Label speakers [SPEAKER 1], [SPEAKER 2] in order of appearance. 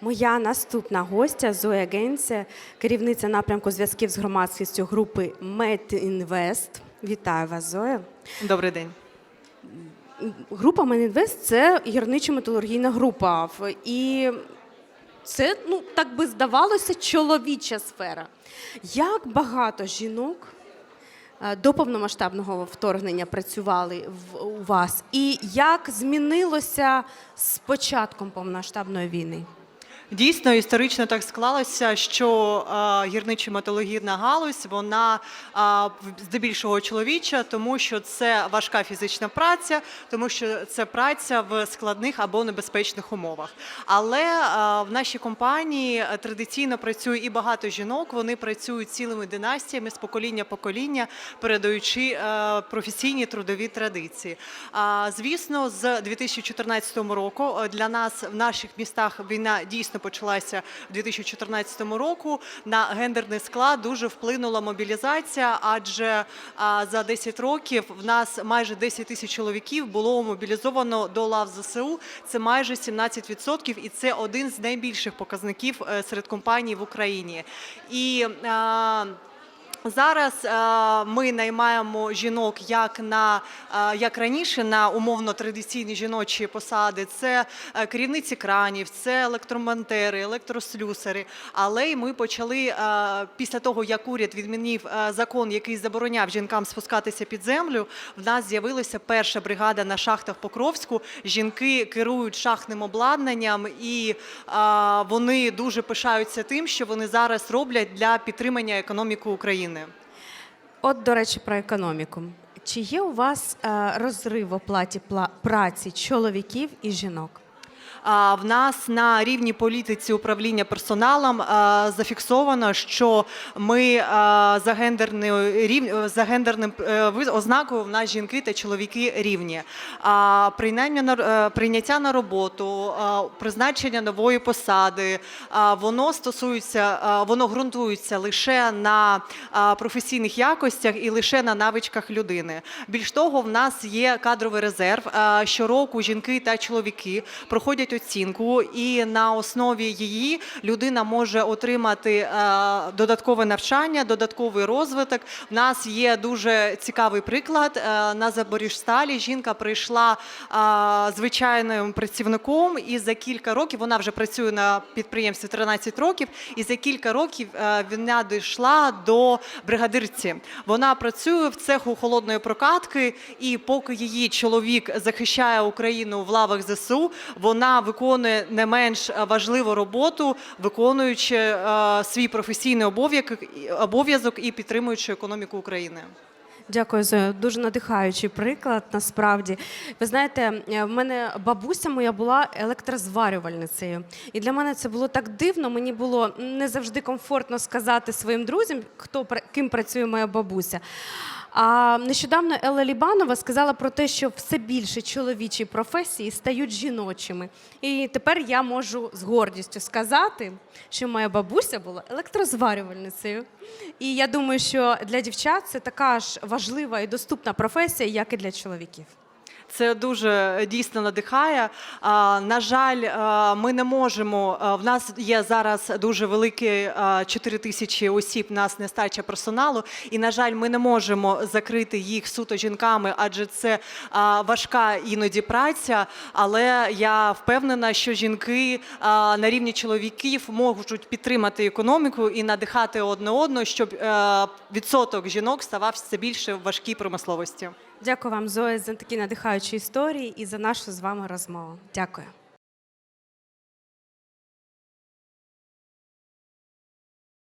[SPEAKER 1] Моя наступна гостя Зоя Генце, керівниця напрямку зв'язків з громадськістю групи MedInvest. Вітаю вас, Зоя.
[SPEAKER 2] Добрий день.
[SPEAKER 1] Група MedInvest – це гірничо-металургійна група. І це, ну, так би здавалося, чоловіча сфера. Як багато жінок е, до повномасштабного вторгнення працювали в, у вас? І як змінилося з початком повномасштабної війни?
[SPEAKER 2] Дійсно, історично так склалося, що е, гірничо-металургійна галузь вона е, здебільшого чоловіча, тому що це важка фізична праця, тому що це праця в складних або небезпечних умовах. Але е, в нашій компанії традиційно працює і багато жінок. Вони працюють цілими династіями з покоління покоління, передаючи професійні трудові традиції. Звісно, з 2014 року для нас в наших містах війна дійсно почалася в 2014 року. На гендерний склад дуже вплинула мобілізація, адже за 10 років в нас майже 10 тисяч чоловіків було мобілізовано до лав ЗСУ. Це майже 17%, і це один з найбільших показників е, серед компаній в Україні. І Зараз е, ми наймаємо жінок як на е, як раніше на умовно традиційні жіночі посади. Це е, керівниці кранів, це електромонтери, електрослюсари. Але й ми почали після того, як уряд відмінив закон, який забороняв жінкам спускатися під землю. В нас з'явилася перша бригада на шахтах Покровську. Жінки керують шахтним обладнанням, і вони дуже пишаються тим, що вони зараз роблять для підтримання економіки України.
[SPEAKER 1] От, до речі, про економіку. Чи є у вас е, розрив в оплаті пла- праці чоловіків і жінок?
[SPEAKER 2] В нас на рівні політиці управління персоналом зафіксовано, що ми за гендерною за гендерним е, ознакою в нас жінки та чоловіки рівні. А на е, прийняття на роботу, призначення нової посади, воно стосується, воно ґрунтується лише на професійних якостях і лише на навичках людини. Більш того, в нас є кадровий резерв. Щороку жінки та чоловіки проходять оцінку, і на основі її людина може отримати е, додаткове навчання, додатковий розвиток. В нас є дуже цікавий приклад. Е, На Запоріжсталі жінка прийшла е, звичайним працівником, і за кілька років вона вже працює на підприємстві 13 років, і за кілька років вона дійшла до бригадирці. Вона працює в цеху холодної прокатки, і поки її чоловік захищає Україну в лавах ЗСУ, вона виконує не менш важливу роботу, виконуючи е, свій професійний обов'язок і підтримуючи економіку України.
[SPEAKER 1] Дякую за дуже надихаючий приклад. Насправді, ви знаєте, е, в мене бабуся моя була електрозварювальницею, і для мене це було так дивно. Мені було не завжди комфортно сказати своїм друзям, хто ким працює моя бабуся. А нещодавно Елла Лібанова сказала про те, що все більше чоловічі професії стають жіночими. І тепер я можу з гордістю сказати, що моя бабуся була електрозварювальницею. І я думаю, що для дівчат це така ж важлива і доступна професія, як і для чоловіків.
[SPEAKER 2] Це дуже дійсно надихає. На жаль, ми не можемо. В нас є зараз дуже великі 4 тисячі осіб. Нас нестача персоналу, і на жаль, ми не можемо закрити їх суто жінками, адже це важка іноді праця. Але я впевнена, що жінки на рівні чоловіків можуть підтримати економіку і надихати одне одного, щоб е, відсоток жінок ставав все більше в важкій промисловості.
[SPEAKER 1] Дякую вам, Зоя, за такі надихаючі історії і за нашу з вами розмову. Дякую.